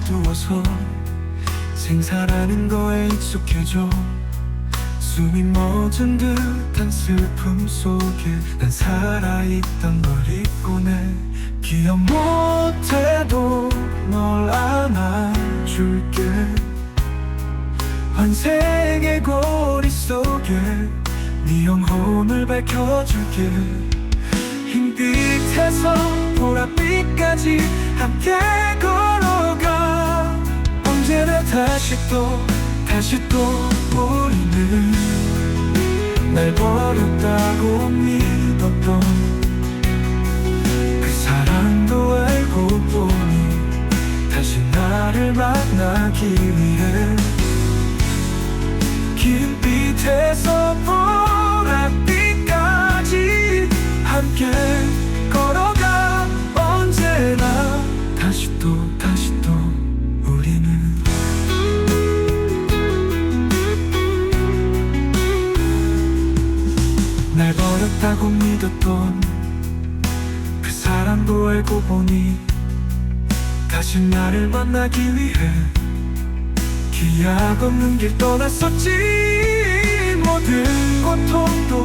어두워서 생사라는 거에 익숙해져 숨이 멎은 듯한 슬픔 속에 난 살아있던 걸 잊고네 기억 못해도 널 안아줄게. 환생의 고리 속에 네 영혼을 밝혀줄게. 흰 빛에서 보랏빛까지 함께 다시 또 다시 또 우리는 날 버렸다고 믿었던 그 사랑도 알고 보니 다시 나를 만나기 위해 날 버렸다고 믿었던 그 사람도 알고 보니 다시 나를 만나기 위해 기약 없는 길 떠났었지. 모든 고통도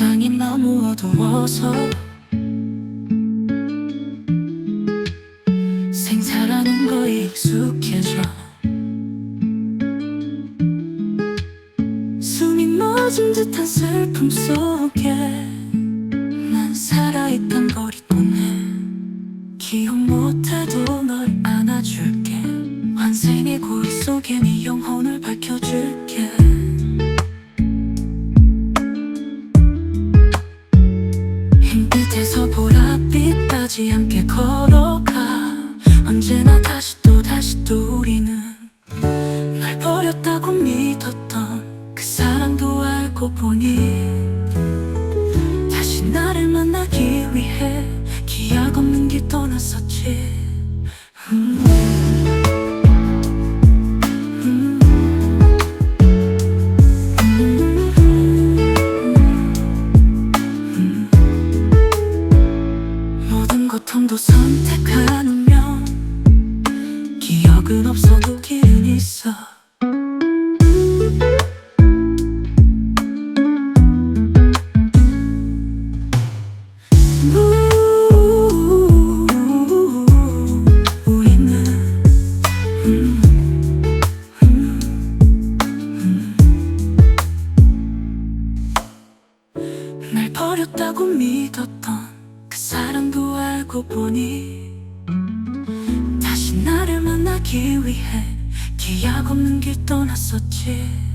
세상이 너무 어두워서 생사라는 거에 익숙해져. 숨이 멎은 듯한 슬픔 속에 난 살아있던 걸 잊고네 기억 못해도 널 안아줄게. 환생의 고리 속에 네영 흰빛에서 보랏빛까지 함께 걸어가 언제나 다시 또 다시 또 우리는 날 버렸다고 믿었던 그 사랑도 알고 보니 다시 나를 만나기 위해 기약 없는 길 떠났었지 음. 음. 선택한 운명 기억은 없어도 길은 있어 음, 음, 음. 날 버렸다고 믿었던 그 알고 보니 다시 나를 만나기 위해 기약 없는 길 떠났었지